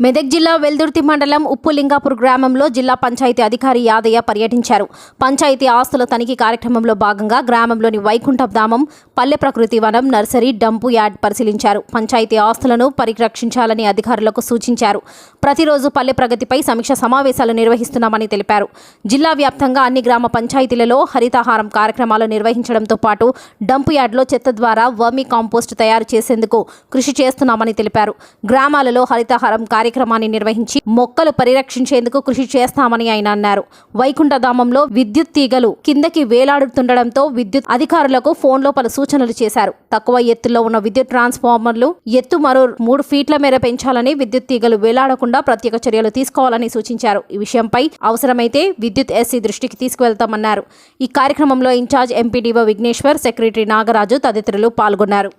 మెదక్ జిల్లా వెల్దుర్తి మండలం ఉప్పులింగాపూర్ గ్రామంలో జిల్లా పంచాయతీ అధికారి యాదయ్య పర్యటించారు. పంచాయతీ ఆస్తుల తనిఖీ కార్యక్రమంలో భాగంగా గ్రామంలోని వైకుంఠధామం పల్లె ప్రకృతి వనం నర్సరీ డంపు యార్డ్ పరిశీలించారు. పంచాయతీ ఆస్తులను పరిరక్షించాలని అధికారులకు సూచించారు. ప్రతిరోజు పల్లె ప్రగతిపై సమీక్ష సమావేశాలు నిర్వహిస్తున్నామని తెలిపారు. జిల్లా వ్యాప్తంగా అన్ని గ్రామ పంచాయతీలలో హరితాహారం కార్యక్రమాలు నిర్వహించడంతో పాటు డంపు యార్డ్లో చెత్త ద్వారా వర్మీ కాంపోస్ట్ తయారు చేసేందుకు కృషి చేస్తున్నామని తెలిపారు. గ్రామాలలో హరితహారం కార్యక్రమాన్ని నిర్వహించి మొక్కలు పరిరక్షించేందుకు కృషి చేస్తామని ఆయన అన్నారు. వైకుంఠధామంలో విద్యుత్ తీగలు కిందకి వేలాడుతుండడంతో విద్యుత్ అధికారులకు ఫోన్లో పలు సూచనలు చేశారు. తక్కువ ఎత్తులో ఉన్న విద్యుత్ ట్రాన్స్ఫార్మర్లు ఎత్తు మరో మూడు ఫీట్ల మేర పెంచాలని విద్యుత్ తీగలు వేలాడకుండా ప్రత్యేక చర్యలు తీసుకోవాలని సూచించారు. ఈ విషయంపై అవసరమైతే విద్యుత్ ఎస్సీ దృష్టికి తీసుకువెళ్తామన్నారు. ఈ కార్యక్రమంలో incharge MPDO Vigneshwar secretary Nagaraju తదితరులు పాల్గొన్నారు.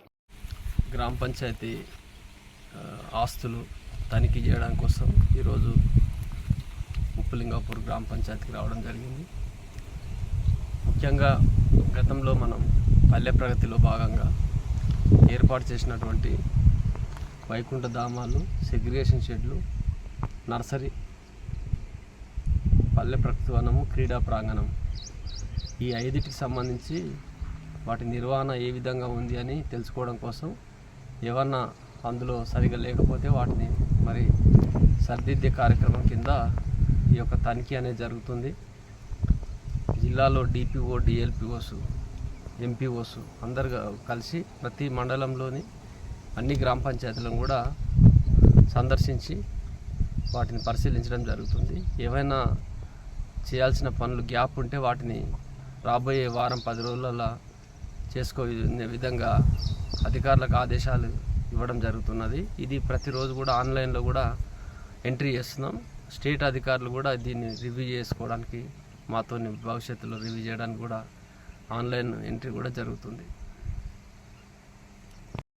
గ్రామ పంచాయతీ ఆస్తులు తనిఖీ చేయడం కోసం ఈరోజు ఉప్పులింగాపూర్ గ్రామ పంచాయతీకి రావడం జరిగింది. ముఖ్యంగా గతంలో మనం పల్లె ప్రగతిలో భాగంగా ఏర్పాటు చేసినటువంటి వైకుంఠ ధామాలు సెగ్రిగేషన్ షెడ్లు నర్సరీ పల్లె ప్రకృతి వనము క్రీడా ప్రాంగణం ఈ ఐదుటికి సంబంధించి వాటి నిర్వహణ ఏ విధంగా ఉంది అని తెలుసుకోవడం కోసం ఏమన్నా అందులో సరిగా లేకపోతే వాటిని మరి సరిదిద్దే కార్యక్రమం కింద ఈ యొక్క తనిఖీ అనేది జరుగుతుంది. జిల్లాలో డిపిఓ డిఎల్పిఓస్ ఎంపీఓస్ అందరు కలిసి ప్రతి మండలంలోని అన్ని గ్రామ పంచాయతీలను కూడా సందర్శించి వాటిని పరిశీలించడం జరుగుతుంది. ఏవైనా చేయాల్సిన పనులు గ్యాప్ ఉంటే వాటిని రాబోయే వారం పది రోజులలో చేసుకోనే విధంగా అధికారులకు ఆదేశాలు ఇవ్వడం జరుగుతున్నది. ఇది ప్రతిరోజు కూడా ఆన్లైన్లో కూడా ఎంట్రీ చేస్తున్నాం. స్టేట్ అధికారులు కూడా దీన్ని రివ్యూ చేసుకోవడానికి మాతో భవిష్యత్తులో రివ్యూ చేయడానికి కూడా ఆన్లైన్ ఎంట్రీ కూడా జరుగుతుంది.